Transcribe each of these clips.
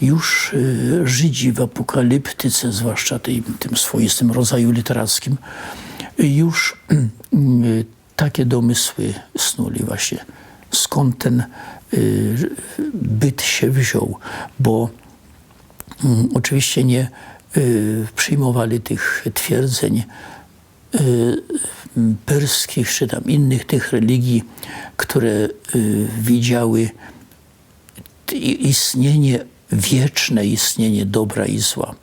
już y, Żydzi w apokaliptyce, zwłaszcza tej, tym swoistym rodzaju literackim, już y, takie domysły snuli właśnie. Skąd ten y, byt się wziął? Bo mm, oczywiście nie y, przyjmowali tych twierdzeń y, perskich czy tam innych tych religii, które y, widziały istnienie wieczne, istnienie dobra i zła.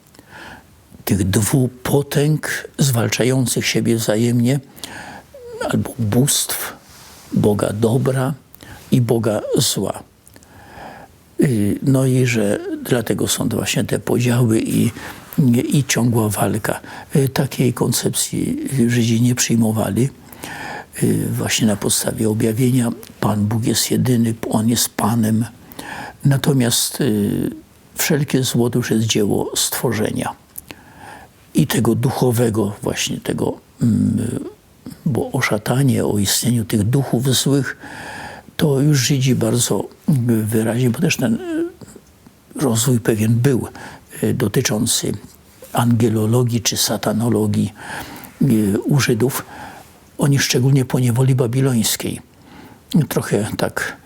Tych dwóch potęg zwalczających siebie wzajemnie, albo bóstw, Boga dobra i Boga zła. Y, No i że dlatego są właśnie te podziały i, i ciągła walka. Y, Takiej koncepcji Żydzi nie przyjmowali. Y, Właśnie na podstawie objawienia Pan Bóg jest jedyny, On jest Panem. Natomiast y, wszelkie zło to już jest dzieło stworzenia. I tego duchowego właśnie tego, mm, bo o szatanie, o istnieniu tych duchów złych, to już Żydzi bardzo mm, wyraźnie, bo też ten y, rozwój pewien był y, dotyczący angelologii czy satanologii y, u Żydów. Oni szczególnie po niewoli babilońskiej, trochę tak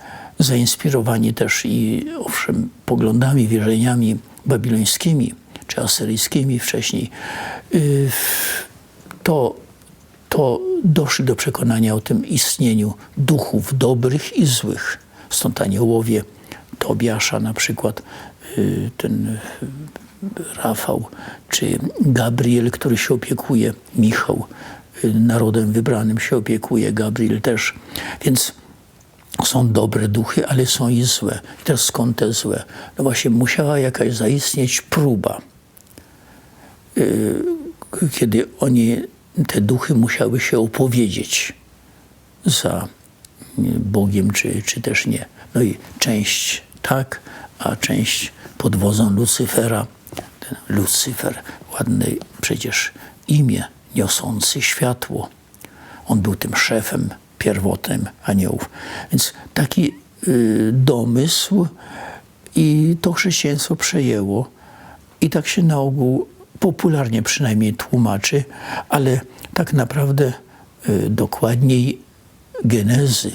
zainspirowani też i owszem poglądami, wierzeniami babilońskimi czy asyryjskimi wcześniej, y, to, to doszli do przekonania o tym istnieniu duchów dobrych i złych. Stąd aniołowie Tobiasza na przykład, y, ten y, Rafał, czy Gabriel, który się opiekuje, Michał, narodem wybranym się opiekuje, Gabriel też. Więc są dobre duchy, ale są i złe. I teraz skąd te złe? No właśnie musiała jakaś zaistnieć próba, yy, kiedy oni, te duchy musiały się opowiedzieć za yy, Bogiem, czy, czy też nie. No i część tak, a część pod wodzą Lucyfera. Ten Lucyfer, ładne przecież imię, niosący światło. On był tym szefem pierwotnym aniołów. Więc taki y, domysł i to chrześcijaństwo przejęło. I tak się na ogół popularnie przynajmniej tłumaczy, ale tak naprawdę y, dokładniej genezy,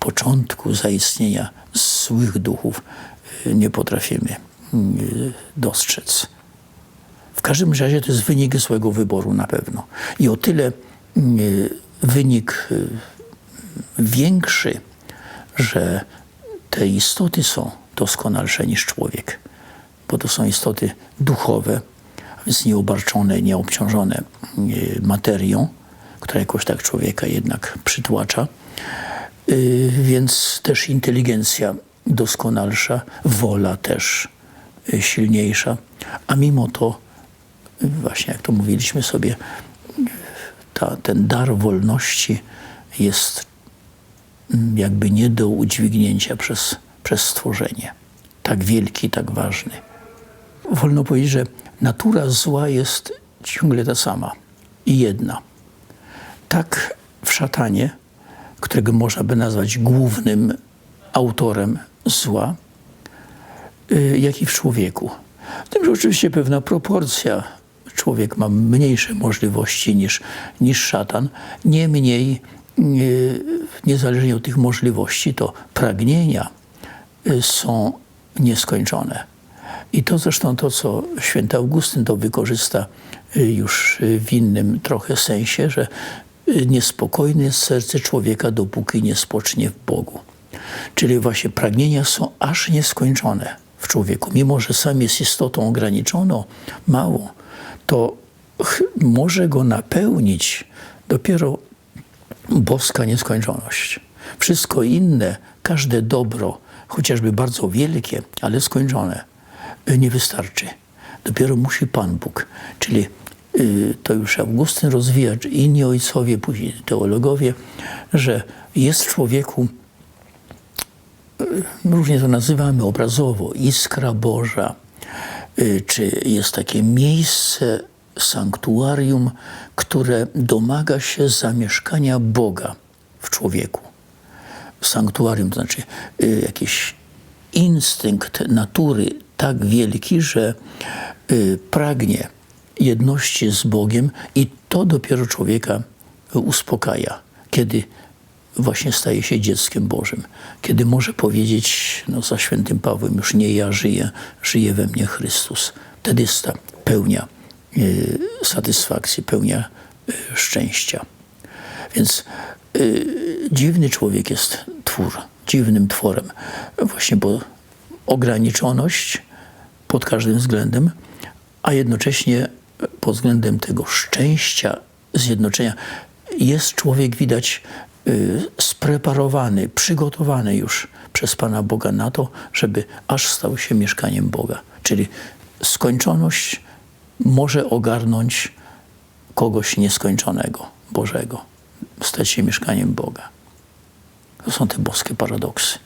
początku zaistnienia złych duchów y, nie potrafimy y, dostrzec. W każdym razie to jest wynik złego wyboru na pewno. I o tyle y, wynik y, większy, że te istoty są doskonalsze niż człowiek, bo to są istoty duchowe, więc nieobarczone, nieobciążone y, materią, która jakoś tak człowieka jednak przytłacza. Y, Więc też inteligencja doskonalsza, wola też y, silniejsza, a mimo to, właśnie jak to mówiliśmy sobie, ta, ten dar wolności jest jakby nie do udźwignięcia przez, przez stworzenie. Tak wielki, tak ważny. Wolno powiedzieć, że natura zła jest ciągle ta sama i jedna. Tak w szatanie, którego można by nazwać głównym autorem zła, y, jak i w człowieku. Tym, że oczywiście pewna proporcja. Człowiek ma mniejsze możliwości niż, niż szatan. Niemniej, niezależnie od tych możliwości, to pragnienia y, są nieskończone. I to zresztą to, co święty Augustyn to wykorzysta y, już y, w innym trochę sensie, że niespokojne jest serce człowieka, dopóki nie spocznie w Bogu. Czyli właśnie pragnienia są aż nieskończone w człowieku. Mimo, że sam jest istotą ograniczoną, małą, to może go napełnić dopiero boska nieskończoność. Wszystko inne, każde dobro, chociażby bardzo wielkie, ale skończone, y, nie wystarczy. Dopiero musi Pan Bóg. Czyli y, to już Augustyn rozwija, inni ojcowie, później teologowie, że jest w człowieku różnie to nazywamy obrazowo, iskra Boża, y, czy jest takie miejsce, sanktuarium, które domaga się zamieszkania Boga w człowieku. Sanktuarium to znaczy y, jakiś instynkt natury tak wielki, że y, pragnie jedności z Bogiem i to dopiero człowieka uspokaja, kiedy właśnie staje się dzieckiem Bożym, kiedy może powiedzieć no, za świętym Pawłem, już nie ja żyję, żyje we mnie Chrystus. Wtedy jest ta pełnia satysfakcji, pełnia y, szczęścia. Więc y, dziwny człowiek jest twór, dziwnym tworem. Właśnie bo ograniczoność pod każdym względem, a jednocześnie pod względem tego szczęścia, zjednoczenia, jest człowiek, widać, y, spreparowany, przygotowany już przez Pana Boga na to, żeby aż stał się mieszkaniem Boga. Czyli skończoność może ogarnąć kogoś nieskończonego, Bożego, stać się mieszkaniem Boga. To są te boskie paradoksy.